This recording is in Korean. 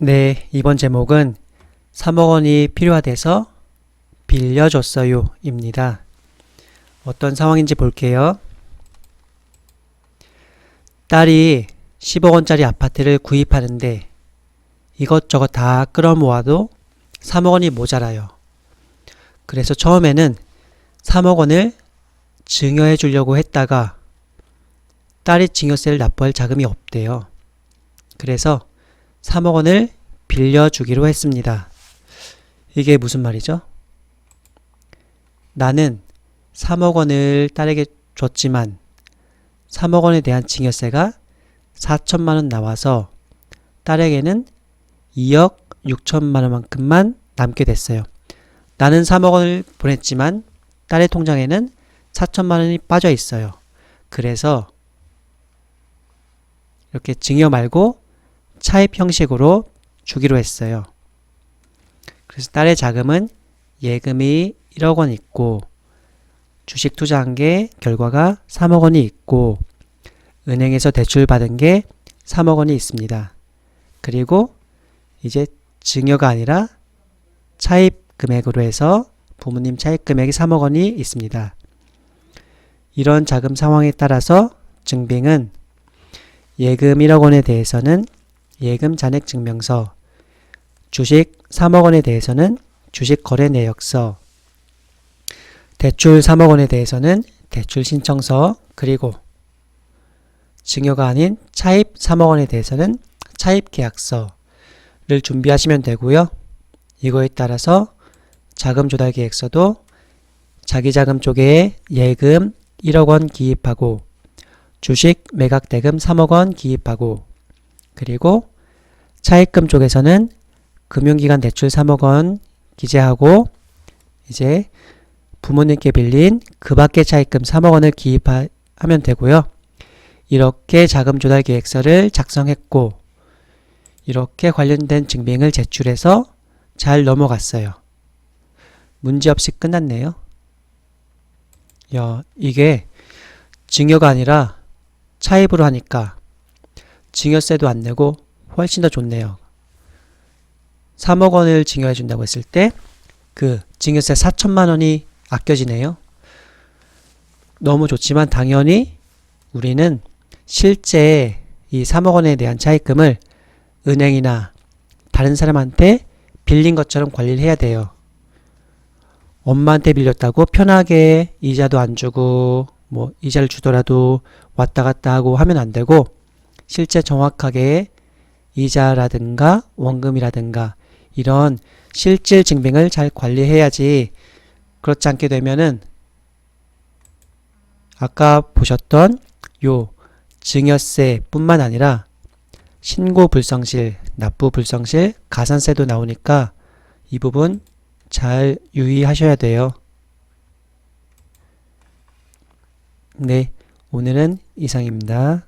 네, 이번 제목은 3억 원이 필요하대서 빌려줬어요 입니다. 어떤 상황인지 볼게요. 딸이 10억 원짜리 아파트를 구입하는데 이것저것 다 끌어모아도 3억 원이 모자라요. 그래서 처음에는 3억 원을 증여해 주려고 했다가 딸이 증여세를 납부할 자금이 없대요. 그래서 3억 원을 빌려주기로 했습니다. 이게 무슨 말이죠? 나는 3억 원을 딸에게 줬지만 3억 원에 대한 증여세가 4천만 원 나와서 딸에게는 2억 6천만 원만큼만 남게 됐어요. 나는 3억 원을 보냈지만 딸의 통장에는 4천만 원이 빠져 있어요. 그래서 이렇게 증여 말고 차입 형식으로 주기로 했어요. 그래서 딸의 자금은 예금이 1억 원 있고 주식 투자한 게 결과가 3억 원이 있고 은행에서 대출 받은 게 3억 원이 있습니다. 그리고 이제 증여가 아니라 차입 금액으로 해서 부모님 차입 금액이 3억 원이 있습니다. 이런 자금 상황에 따라서 증빙은 예금 1억 원에 대해서는 예금 잔액 증명서, 주식 3억 원에 대해서는 주식 거래 내역서, 대출 3억 원에 대해서는 대출 신청서, 그리고 증여가 아닌 차입 3억 원에 대해서는 차입 계약서를 준비하시면 되고요. 이거에 따라서 자금 조달 계획서도 자기 자금 쪽에 예금 1억 원 기입하고 주식 매각 대금 3억 원 기입하고 그리고 차입금 쪽에서는 금융기관 대출 3억 원 기재하고 이제 부모님께 빌린 그 밖의 차입금 3억 원을 기입하면 되고요. 이렇게 자금 조달 계획서를 작성했고 이렇게 관련된 증빙을 제출해서 잘 넘어갔어요. 문제없이 끝났네요. 야, 이게 증여가 아니라 차입으로 하니까 증여세도 안 내고 훨씬 더 좋네요. 3억 원을 증여해 준다고 했을 때 그 증여세 4천만 원이 아껴지네요. 너무 좋지만 당연히 우리는 실제 이 3억 원에 대한 차입금을 은행이나 다른 사람한테 빌린 것처럼 관리를 해야 돼요. 엄마한테 빌렸다고 편하게 이자도 안 주고 뭐 이자를 주더라도 왔다 갔다 하고 하면 안 되고 실제 정확하게 이자라든가 원금이라든가 이런 실질 증빙을 잘 관리해야지 그렇지 않게 되면은 아까 보셨던 요 증여세 뿐만 아니라 신고 불성실, 납부 불성실, 가산세도 나오니까 이 부분 잘 유의하셔야 돼요. 네, 오늘은 이상입니다.